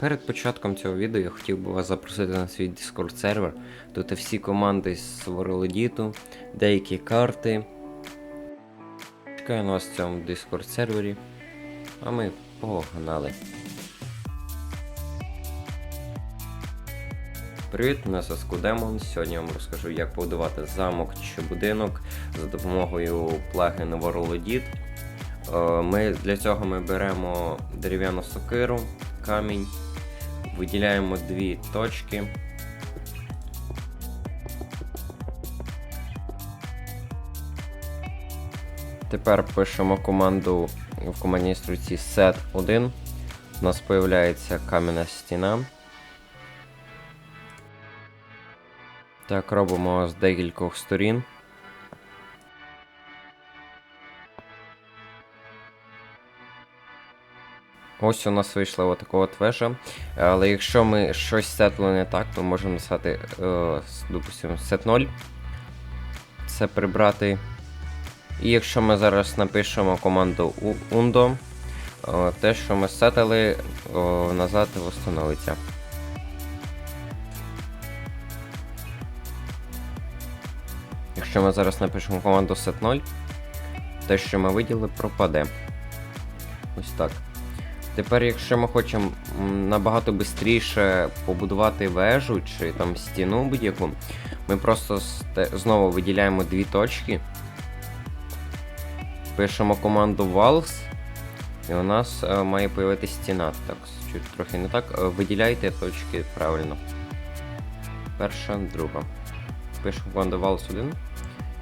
Перед початком цього відео я хотів би вас запросити на свій Discord сервер. Тут всі команди з Воролодіту, деякі карти. Чекаю на вас в цьому Discord сервері. А ми погнали. Привіт, мене зв'язку Демон. Сьогодні я вам розкажу, як побудувати замок чи будинок за допомогою плагіну Воролодіт. Е, Ми для цього ми беремо дерев'яну сокиру, камінь, виділяємо дві точки. Тепер пишемо команду в командній інструкції set1. У нас з'являється кам'яна стіна. Так, робимо з декількох сторін. Ось у нас вийшла отака от вежа. Але якщо ми щось сетли не так, то можемо написати, е, допустимо, set 0. Це прибрати. І якщо ми зараз напишемо команду undo, е, те, що ми сетили, е, назад встановиться. Якщо ми зараз напишемо команду set 0, те, що ми виділи, пропаде. Ось так. Тепер, якщо ми хочемо набагато швидше побудувати вежу чи там стіну будь-яку, ми просто знову виділяємо дві точки, пишемо команду valves, і у нас е, має появитися стіна. Так, чуть трохи не так. Е, Виділяйте точки правильно. Перша, друга. Пишемо команду valves 1,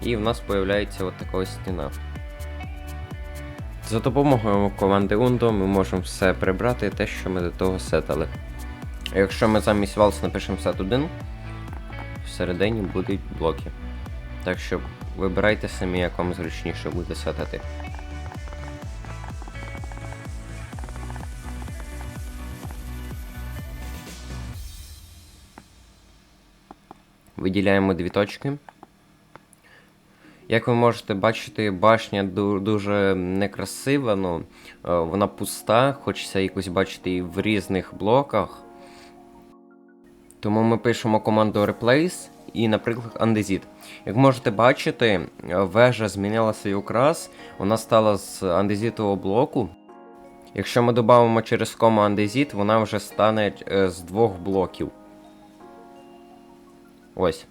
і в нас появляється от така ось стіна. За допомогою команди Undo ми можемо все прибрати те, що ми до того сетали. Якщо ми замість Vals напишемо set 1, всередині будуть блоки. Так що вибирайте самі, як вам зручніше буде сетати. Виділяємо дві точки. Як ви можете бачити, башня дуже некрасива, ну, е, вона пуста, хочеться якось бачити її в різних блоках. Тому ми пишемо команду replace і, наприклад, andesite. Як можете бачити, е, вежа змінила свій окрас, вона стала з андезітового блоку. Якщо ми додамо через кому andesite, вона вже стане е, з двох блоків. Ось.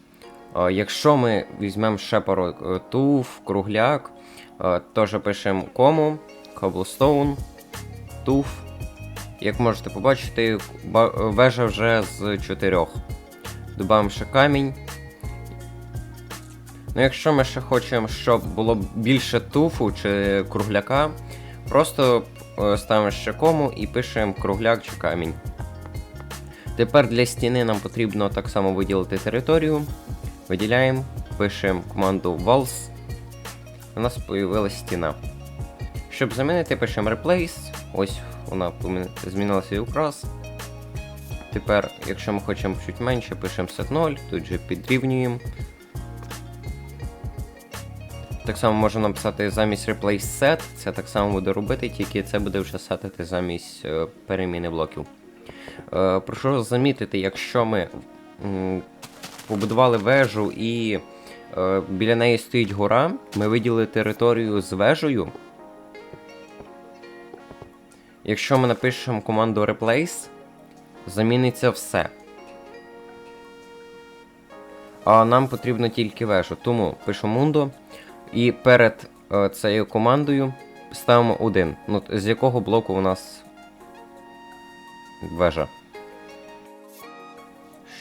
Е, Якщо ми візьмемо ще пару е, туф, кругляк, е, теж пишемо кому, cobblestone, туф. Як можете побачити, вежа вже з чотирьох. Додаємо ще камінь. Ну, якщо ми ще хочемо, щоб було більше туфу чи кругляка, просто ставимо ще кому і пишемо кругляк чи камінь. Тепер для стіни нам потрібно так само виділити територію. Виділяємо, пишемо команду Vals. У нас появилась стіна. Щоб замінити, пишемо Replace. Ось вона змінила свій окрас. Тепер, якщо ми хочемо чуть менше, пишемо set 0, тут же підрівнюємо. Так само можна написати замість replace set, це так само буде робити, тільки це буде вже сетити замість е, переміни блоків. Е, прошу замітити, якщо ми побудували вежу і е, біля неї стоїть гора, ми виділили територію з вежею. Якщо ми напишемо команду replace, заміниться все. А нам потрібно тільки вежу. Тому пишемо mundo і перед е, цією командою ставимо 1. Ну, з якого блоку у нас вежа.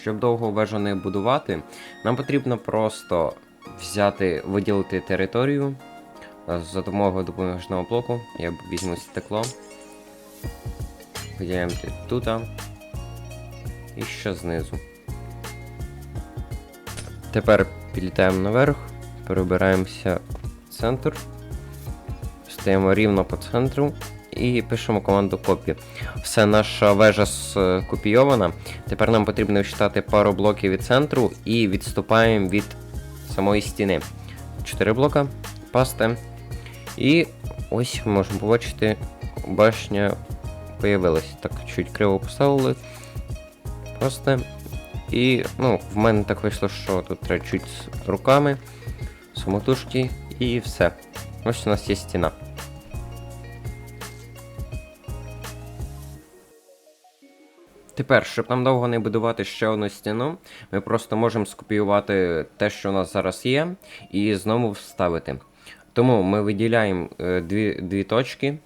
Щоб довго вежу не будувати, нам потрібно просто взяти, виділити територію е, за допомогою допоміжного блоку. Я візьму стекло. Виділяємо тут. І ще знизу. Тепер підлітаємо наверх, перебираємося в центр, стаємо рівно по центру і пишемо команду copy. Все, наша вежа скопійована. Тепер нам потрібно читати пару блоків від центру і відступаємо від самої стіни. 4 блока, пасте. І ось можемо побачити, башня появилось. Так, чуть криво поставили. Просто. І, ну, в мене так вийшло, що тут треба чуть руками, самотужки і все. Ось у нас є стіна. Тепер, щоб нам довго не будувати ще одну стіну, ми просто можемо скопіювати те, що у нас зараз є, і знову вставити. Тому ми виділяємо е, дві, дві точки.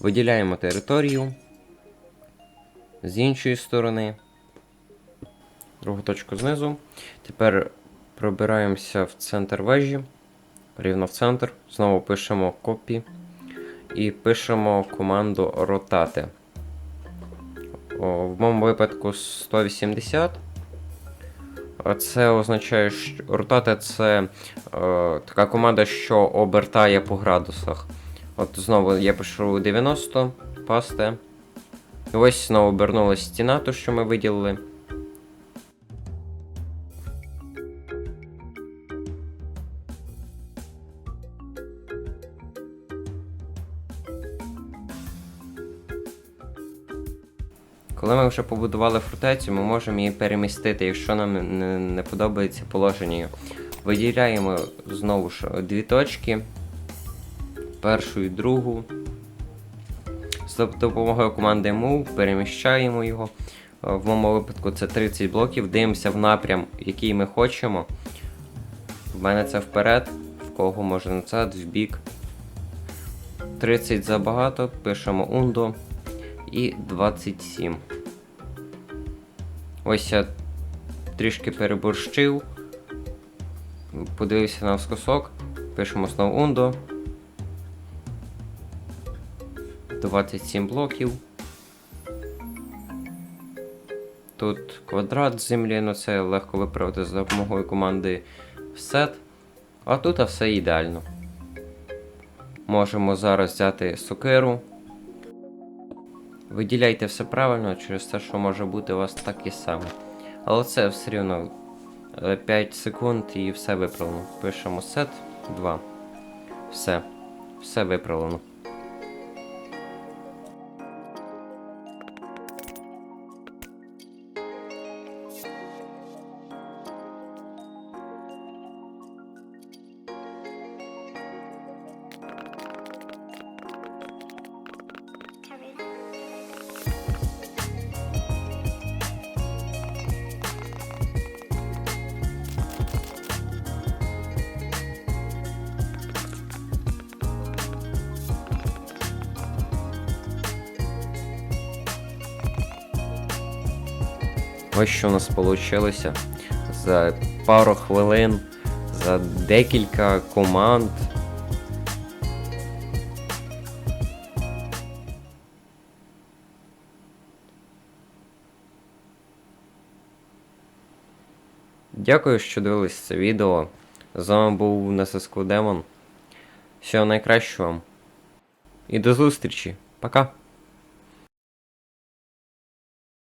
Виділяємо територію. З іншої сторони. Другу точку знизу. Тепер пробираємося в центр вежі. Рівно в центр. Знову пишемо копі. І пишемо команду ротати. В моєму випадку 180. А Це означає, що ротати це е, така команда, що обертає по градусах. От знову я пишу 90, пасте. І ось знову обернулася стіна, то що ми виділили. Коли ми вже побудували фортецю, ми можемо її перемістити, якщо нам не, подобається положення. Виділяємо знову ж дві точки. Першу і другу. З допомогою команди Move переміщаємо його. Е, В моєму випадку це 30 блоків. Дивимося в напрям, який ми хочемо. В мене це вперед, в кого може назад, в бік. 30 забагато, пишемо Undo і 27. Ось я трішки переборщив. Подивився на скосок. Пишемо знову Undo. 27 блоків. Тут квадрат землі, ну це легко виправити за допомогою команди set. А тут все ідеально. Можемо зараз взяти сокиру. Виділяйте все правильно через те, що може бути у вас так і саме. Але це все рівно е, 5 секунд і все виправлено. Пишемо set 2. Все. Все виправлено. Ось що у нас вийшло за пару хвилин, за декілька команд. Дякую, що дивились це відео. З вами був Несеску Демон. Всього найкращого вам. І до зустрічі. Пока.